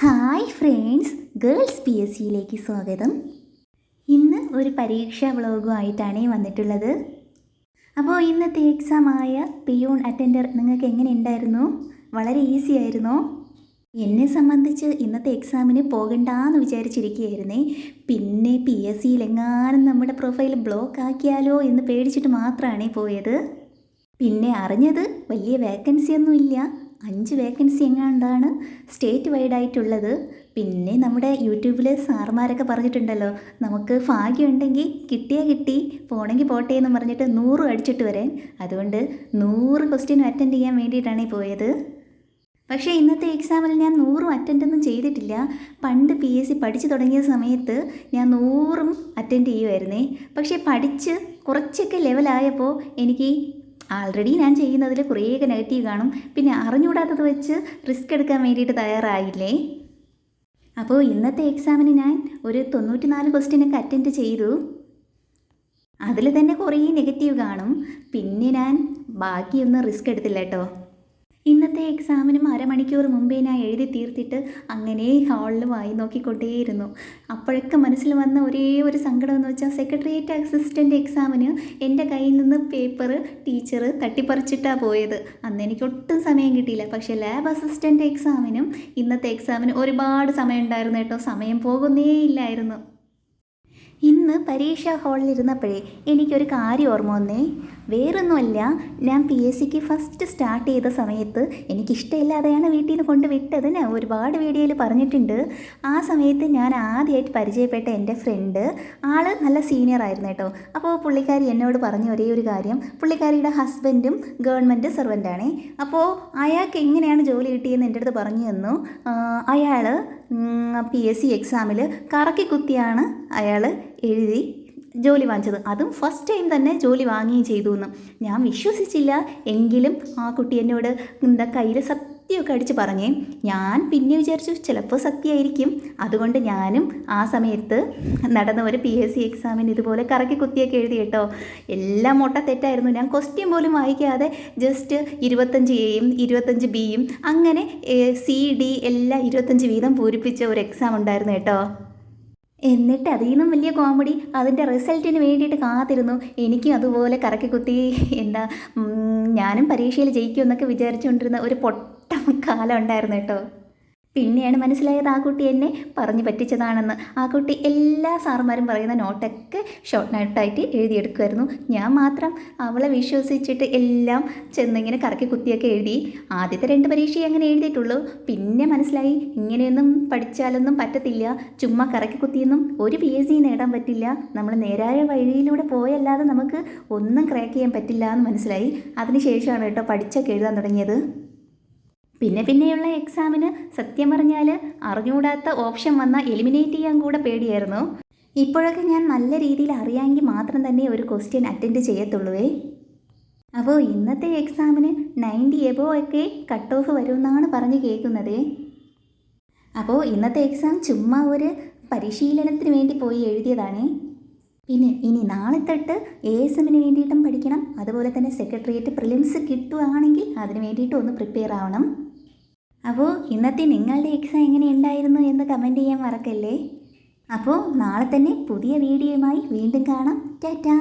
Hi friends girls P S സിയിലേക്ക് സ്വാഗതം. ഇന്ന് ഒരു പരീക്ഷാ വ്ളോഗുമായിട്ടാണ് വന്നിട്ടുള്ളത്. അപ്പോൾ ഇന്നത്തെ എക്സാമായ പിയൂൺ അറ്റൻഡർ നിങ്ങൾക്ക് എങ്ങനെ ഉണ്ടായിരുന്നു? വളരെ ഈസി ആയിരുന്നോ. എന്നെ സംബന്ധിച്ച് ഇന്നത്തെ എക്സാമിന് പോകണ്ടെന്ന് വിചാരിച്ചിരിക്കുകയായിരുന്നേ. പിന്നെ പി എസ് സിയിലെങ്ങാനും നമ്മുടെ പ്രൊഫൈൽ ബ്ലോക്ക് ആക്കിയാലോ എന്ന് പേടിച്ചിട്ട് മാത്രമാണ് പോയത്. പിന്നെ അറിഞ്ഞത് വലിയ വേക്കൻസി ഒന്നുമില്ല. അഞ്ച് വേക്കൻസി എങ്ങാണ്ടാണ് സ്റ്റേറ്റ് വൈഡായിട്ടുള്ളത് പിന്നെ നമ്മുടെ യൂട്യൂബിൽ സാറുമാരൊക്കെ പറഞ്ഞിട്ടുണ്ടല്ലോ നമുക്ക് ഭാഗ്യമുണ്ടെങ്കിൽ കിട്ടിയാൽ കിട്ടി പോണെങ്കിൽ പോട്ടെ എന്ന് പറഞ്ഞിട്ട് നൂറ് അടിച്ചിട്ട് വരാൻ. അതുകൊണ്ട് നൂറ് ക്വസ്റ്റ്യനും അറ്റൻഡ് ചെയ്യാൻ വേണ്ടിയിട്ടാണ് ഈ പോയത്. പക്ഷേ ഇന്നത്തെ എക്സാമിൽ ഞാൻ നൂറും അറ്റൻഡൊന്നും ചെയ്തിട്ടില്ല. പണ്ട് പി എസ് സി പഠിച്ചു തുടങ്ങിയ സമയത്ത് ഞാൻ നൂറും അറ്റൻഡ് ചെയ്യുമായിരുന്നേ പക്ഷേ പഠിച്ച് കുറച്ചൊക്കെ ലെവലായപ്പോൾ എനിക്ക് ആൾറെഡി ഞാൻ ചെയ്യുന്നതിൽ കുറേയൊക്കെ നെഗറ്റീവ് കാണും. പിന്നെ അറിഞ്ഞുകൂടാത്തത് വെച്ച് റിസ്ക് എടുക്കാൻ വേണ്ടിയിട്ട് തയ്യാറായില്ലേ? അപ്പോൾ ഇന്നത്തെ എക്സാമിന് ഞാൻ ഒരു തൊണ്ണൂറ്റി നാല് ക്വസ്റ്റ്യനൊക്കെ അറ്റൻഡ് ചെയ്തു. അതിൽ തന്നെ കുറേ നെഗറ്റീവ് കാണും. പിന്നെ ഞാൻ ബാക്കിയൊന്നും റിസ്ക് എടുത്തില്ല കേട്ടോ. ഇന്നത്തെ എക്സാമിനും അരമണിക്കൂർ മുമ്പേ ഞാൻ എഴുതി തീർത്തിട്ട് അങ്ങനെ ഹാളിൽ വായി നോക്കിക്കൊണ്ടേയിരുന്നു. അപ്പോഴൊക്കെ മനസ്സിൽ വന്ന ഒരേ ഒരു സങ്കടം എന്ന് വെച്ചാൽ സെക്രട്ടേറിയറ്റ് അസിസ്റ്റന്റ് എക്സാമിന് എന്റെ കയ്യിൽ നിന്ന് പേപ്പർ ടീച്ചർ തട്ടിപ്പറിച്ചിട്ടാണ് പോയത്. അന്ന് എനിക്ക് ഒട്ടും സമയം കിട്ടിയില്ല. പക്ഷേ ലാബ് അസിസ്റ്റന്റ് എക്സാമിനും ഇന്നത്തെ എക്സാമിനും ഒരുപാട് സമയം ഉണ്ടായിരുന്നു കേട്ടോ. സമയം പോകുന്നേ ഇല്ലായിരുന്നു. പരീക്ഷാ ഹാളിൽ ഇരുന്നപ്പോഴേ എനിക്കൊരു കാര്യം ഓർമ്മ വന്നേ. വേറൊന്നുമല്ല ഞാൻ പി എസ് സിക്ക് ഫസ്റ്റ് സ്റ്റാർട്ട് ചെയ്ത സമയത്ത് എനിക്കിഷ്ടമില്ലാതെയാണ് വീട്ടിൽ നിന്ന് കൊണ്ട് വിട്ടത്. ഞാൻ ഒരുപാട് വീഡിയോയിൽ പറഞ്ഞിട്ടുണ്ട്. ആ സമയത്ത് ഞാൻ ആദ്യമായിട്ട് പരിചയപ്പെട്ട എന്റെ ഫ്രണ്ട് ആൾ നല്ല സീനിയർ ആയിരുന്നു കേട്ടോ. അപ്പോൾ പുള്ളിക്കാരി എന്നോട് പറഞ്ഞ ഒരേ ഒരു കാര്യം. പുള്ളിക്കാരിയുടെ ഹസ്ബൻഡും ഗവൺമെന്റ് സെർവന്റാണേ അപ്പോൾ അയാൾക്ക് എങ്ങനെയാണ് ജോലി കിട്ടിയെന്ന് എന്റെ അടുത്ത് പറഞ്ഞു തന്നു. അയാൾ പി എസ് സി എക്സാമിൽ കറക്കി കുത്തിയാണ് അയാൾ എഴുതി ജോലി വാങ്ങിച്ചത്. അതും ഫസ്റ്റ് ടൈം തന്നെ ജോലി വാങ്ങുകയും ചെയ്തു എന്ന് ഞാൻ വിശ്വസിച്ചില്ല. എങ്കിലും ആ കുട്ടി എന്നോട് എന്താ കയ്യിൽ സത്യമൊക്കെ അടിച്ച് പറഞ്ഞേ ഞാൻ പിന്നെ വിചാരിച്ചു ചിലപ്പോൾ സത്യമായിരിക്കും. അതുകൊണ്ട് ഞാനും ആ സമയത്ത് നടന്ന ഒരു പി എസ് സി എക്സാമിന് ഇതുപോലെ കറക്കി കുത്തിയൊക്കെ എഴുതി കേട്ടോ. എല്ലാം മുട്ട തെറ്റായിരുന്നു. ഞാൻ ക്വസ്റ്റ്യൻ പോലും വായിക്കാതെ ജസ്റ്റ് ഇരുപത്തഞ്ച് എയും ഇരുപത്തഞ്ച് ബിയും അങ്ങനെ സി ഡി എല്ലാം ഇരുപത്തഞ്ച് വീതം പൂരിപ്പിച്ച ഒരു എക്സാം ഉണ്ടായിരുന്നു കേട്ടോ. എന്നിട്ട് അതിൽ നിന്നും വലിയ കോമഡി അതിന്റെ റിസൾട്ടിന് വേണ്ടിയിട്ട് കാത്തിരുന്നു. എനിക്കും അതുപോലെ കറക്കി കുത്തി എന്താ ഞാനും പരീക്ഷയിൽ ജയിക്കുമെന്നൊക്കെ വിചാരിച്ചുകൊണ്ടിരുന്ന ഒരു പൊട്ട കാലം ഉണ്ടായിരുന്നു കേട്ടോ. പിന്നെയാണ് മനസ്സിലായത് ആ കുട്ടി എന്നെ പറഞ്ഞു പറ്റിച്ചതാണെന്ന്. ആ കുട്ടി എല്ലാ സാറുമാരും പറയുന്ന നോട്ടൊക്കെ ഷോർട്ട് നോട്ടായിട്ട് എഴുതിയെടുക്കുമായിരുന്നു ഞാൻ മാത്രം അവളെ വിശ്വസിച്ചിട്ട് എല്ലാം ചെന്നിങ്ങനെ കറക്കി കുത്തിയൊക്കെ എഴുതി. ആദ്യത്തെ രണ്ട് പരീക്ഷയെ അങ്ങനെ എഴുതിയിട്ടുള്ളൂ. പിന്നെ മനസ്സിലായി ഇങ്ങനെയൊന്നും പഠിച്ചാലൊന്നും പറ്റത്തില്ല. ചുമ്മാ കറക്കി കുത്തിയൊന്നും ഒരു പി എസ് സി നേടാൻ പറ്റില്ല. നമ്മൾ നേരായ വഴിയിലൂടെ പോയല്ലാതെ നമുക്ക് ഒന്നും ക്രാക്ക് ചെയ്യാൻ പറ്റില്ല എന്ന് മനസ്സിലായി. അതിനുശേഷമാണ് കേട്ടോ പഠിച്ചൊക്കെ എഴുതാൻ തുടങ്ങിയത്. പിന്നെ പിന്നെയുള്ള എക്സാമിന് സത്യം പറഞ്ഞാൽ അറിഞ്ഞുകൂടാത്ത ഓപ്ഷൻ വന്നാൽ എലിമിനേറ്റ് ചെയ്യാൻ കൂടെ പേടിയായിരുന്നു. ഇപ്പോഴൊക്കെ ഞാൻ നല്ല രീതിയിൽ അറിയാമെങ്കിൽ മാത്രം തന്നെ ഒരു ക്വസ്റ്റ്യൻ അറ്റൻഡ് ചെയ്യത്തുള്ളൂവേ. അപ്പോൾ ഇന്നത്തെ എക്സാമിന് നയന്റി എബോ ഒക്കെ കട്ട് ഓഫ് വരുമെന്നാണ് പറഞ്ഞ് കേൾക്കുന്നത്. അപ്പോൾ ഇന്നത്തെ എക്സാം ചുമ്മാ ഒരു പരിശീലനത്തിന് വേണ്ടി പോയി എഴുതിയതാണ്. പിന്നെ ഇനി നാളെ തൊട്ട് എ എസ് എമ്മിന് വേണ്ടിയിട്ടും പഠിക്കണം. അതുപോലെ തന്നെ സെക്രട്ടേറിയറ്റ് പ്രിലിംസ് കിട്ടുകയാണെങ്കിൽ അതിന് വേണ്ടിയിട്ട് ഒന്ന് പ്രിപ്പയർ ആവണം. അപ്പോൾ ഇന്നത്തെ നിങ്ങളുടെ എക്സാം എങ്ങനെ ഉണ്ടായിരുന്നു എന്ന് കമന്റ് ചെയ്യാൻ മറക്കല്ലേ? അപ്പോൾ നാളെ തന്നെ പുതിയ വീഡിയോയുമായി വീണ്ടും കാണാം. ടാറ്റാ.